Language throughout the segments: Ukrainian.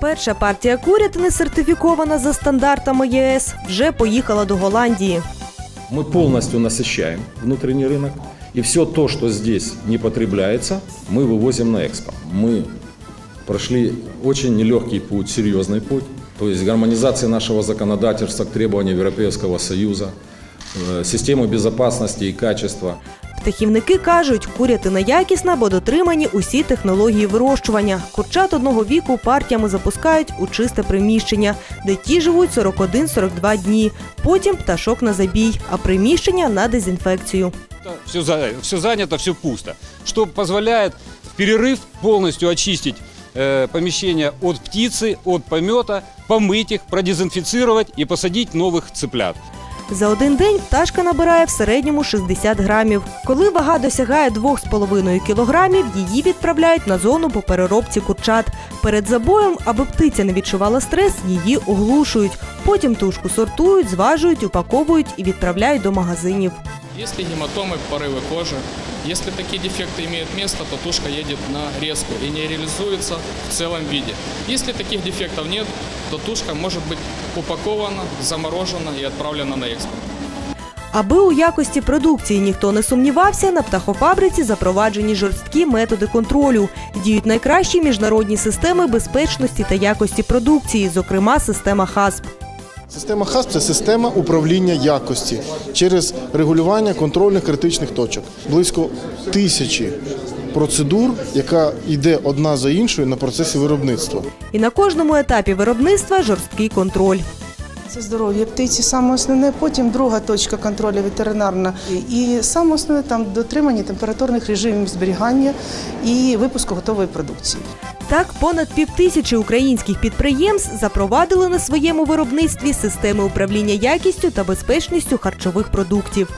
Перша партія курятини, сертифікована за стандартами ЄС, вже поїхала до Голландії. Мы полностью насыщаем внутренний рынок, и все то, что здесь не потребляется, мы вывозим на экспорт. Мы прошли очень нелегкий путь, серьезный путь, то есть гармонизация нашего законодательства к требованиям Европейского Союза, э, системы безопасности и качества. Птахівники кажуть, курятина якісна, бо дотримані усі технології вирощування. Курчат одного віку партіями запускають у чисте приміщення, де ті живуть 41-42 дні. Потім пташок на забій, а приміщення на дезінфекцію. Все, все занято, все пусто. Что позволяет в перерыв полностью очистить э, помещение от птицы, от помета, помыть их, продезинфицировать и посадить новых цыплят. За один день пташка набирає в середньому 60 грамів. Коли вага досягає 2,5 кілограмів, її відправляють на зону по переробці курчат. Перед забоєм, аби птиця не відчувала стрес, її оглушують. Потім тушку сортують, зважують, упаковують і відправляють до магазинів. Если гематомы, порывы кожи, если такие дефекты имеют место, то тушка едет на резку и не реализуется в целом виде. Если таких дефектов нет, то тушка может быть упакована, заморожена и отправлена на экспорт. Аби у якості продукції ніхто не сумнівався, на птахофабриці запроваджені жорсткі методи контролю. Діють найкращі міжнародні системи безпечності та якості продукції, зокрема система ХАСП. Система ХАСП це система управління якості через регулювання контрольних критичних точок. Близько тисячі процедур, яка йде одна за іншою на процесі виробництва. І на кожному етапі виробництва жорсткий контроль. Це здоров'я птиці саме основне. Потім друга точка контролю ветеринарна. І саме основне там дотримання температурних режимів зберігання і випуску готової продукції. Так, понад півтисячі українських підприємств запровадили на своєму виробництві системи управління якістю та безпечністю харчових продуктів.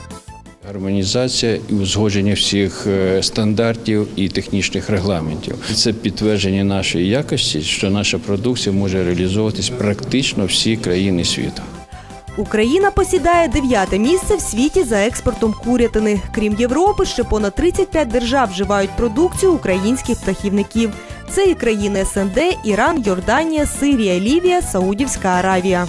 Гармонізація і узгодження всіх е, стандартів і технічних регламентів. Це підтвердження нашої якості, що наша продукція може реалізовуватись практично всі країни світу. Україна посідає дев'яте місце в світі за експортом курятини. Крім Європи, ще понад 35 держав вживають продукцію українських птахівників. Це і країни СНД, Іран, Йорданія, Сирія, Лівія, Саудівська Аравія.